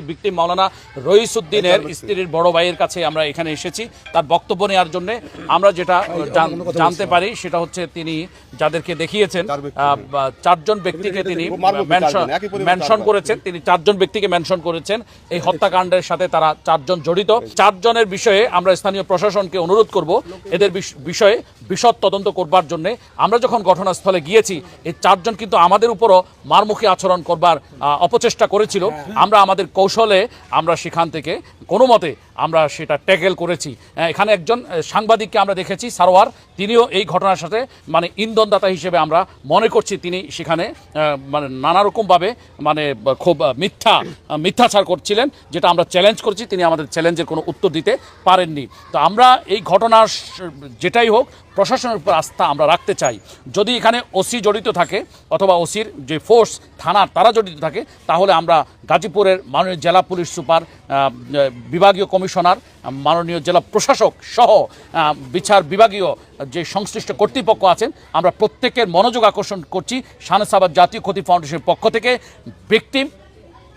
Victim মাওলানা রইসুদ্দিনের স্ত্রীর বড় ভাইয়ের কাছে আমরা এখানে এসেছি। তার বক্তব্য নেওয়ার জন্য আমরা যেটা জানতে পারি সেটা হচ্ছে তিনি যাদেরকে দেখিয়েছেন আহ, চারজন ব্যক্তিকে তিনি মেনশন করেছেন। তিনি চারজন ব্যক্তিকে মেনশন করেছেন। এই হত্যাকাণ্ডের সাথে তারা চারজন জড়িত। চারজনের বিষয়ে আমরা স্থানীয় প্রশাসনকে অনুরোধ করব। এদের বিষ- বিষয়ে বিশদ তদন্ত করবার জন্য আমরা যখন ঘটনাস্থলে গিয়েছি এই চারজন কিন্তু আমাদের উপরও মারমুখী আচরণ করবার অপচেষ্টা করেছিল। আমরা আমাদের কৌশলে আমরা সেখান থেকে কোনো মতে আমরা সেটা ট্যাকেল করেছি। এখানে একজন সাংবাদিককে আমরা দেখেছি, সারোয়ার। তিনিও এই ঘটনার সাথে মানে ইন্ধনদাতা হিসেবে আমরা মনে করছি তিনি সেখানে মানে নানা রকমভাবে মানে খুব মিথ্যা মিথ্যাচার করছিলেন, যেটা আমরা চ্যালেঞ্জ করছি। তিনি আমাদের চ্যালেঞ্জের কোনো উত্তর দিতে পারেননি। তো আমরা এই ঘটনার যেটাই হোক প্রশাসনের উপর আস্থা আমরা রাখতে চাই। যদি এখানে ওসি জড়িত থাকে অথবা ওসির যে ফোর্স থানার তারা জড়িত থাকে তাহলে আমরা গাজীপুরের মাননীয় জেলা পুলিশ সুপার বিভাগীয় কমিশনার মাননীয় জেলা প্রশাসক সহ বিচার বিভাগীয় যে সংশ্লিষ্ট কর্তৃপক্ষ আছেন আমরা প্রত্যেকের মনোযোগ আকর্ষণ করছি শানসাবাদ জাতীয় ক্ষতি ফাউন্ডেশনের পক্ষ থেকে। ব্যক্তি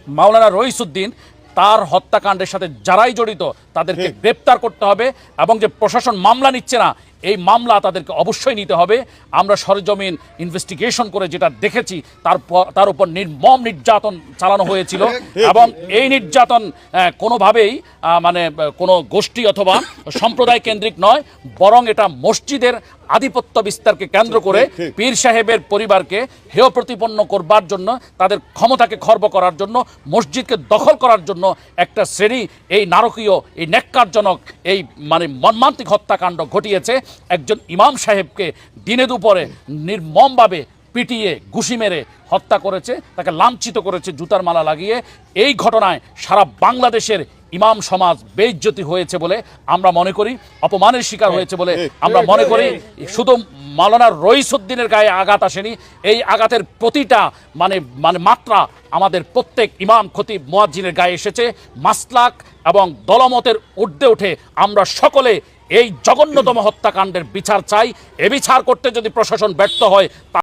মাওলানা রইসুদ্দিন তার হত্যাকাণ্ডের সাথে যারাই জড়িত তাদেরকে গ্রেপ্তার করতে হবে এবং যে প্রশাসন মামলা নিচ্ছে না এই মামলা তাদেরকে অবশ্যই নিতে হবে। আমরা সরজমিন ইনভেস্টিগেশন করে যেটা দেখেছি তারপর তার উপর নির্মম নির্যাতন চালানো হয়েছিল এবং এই নির্যাতন কোনোভাবেই মানে কোনো গোষ্ঠী অথবা সম্প্রদায় কেন্দ্রিক নয় বরং এটা মসজিদের আধিপত্য বিস্তারকে কেন্দ্র করে পীর সাহেবের পরিবারকে হেয় প্রতিপন্ন করবার জন্য তাদের ক্ষমতাকে খর্ব করার জন্য মসজিদকে দখল করার জন্য একটা শ্রেণি এই নারকীয় এই ন্যাক্কারজনক এই মানে মর্মান্তিক হত্যাকাণ্ড ঘটিয়েছে। একজন ইমাম সাহেবকে দিনে দুপুরে নির্মমভাবে পিটিয়ে ঘুষি মেরে হত্যা করেছে তাকে লাঞ্ছিত করেছে জুতার মালা লাগিয়ে। এই ঘটনায় সারা বাংলাদেশের ইমাম সমাজ বেজ্জতি হয়েছে বলে আমরা মনে করি অপমানের শিকার হয়েছে বলে আমরা মনে করি। শুধু মাওলানা রইসুদ্দিনের গায়ে আঘাত আসেনি। এই আঘাতের প্রতিটা মানে মানে মাত্রা আমাদের প্রত্যেক ইমাম খতিব মোয়াজ্জিনের গায়ে এসেছে। মাসলাক এবং দলমতের ঊর্ধ্বে উঠে আমরা সকলে এই জঘন্যতম হত্যাকাণ্ডের বিচার চাই। এ বিচার করতে যদি প্রশাসন ব্যর্থ হয়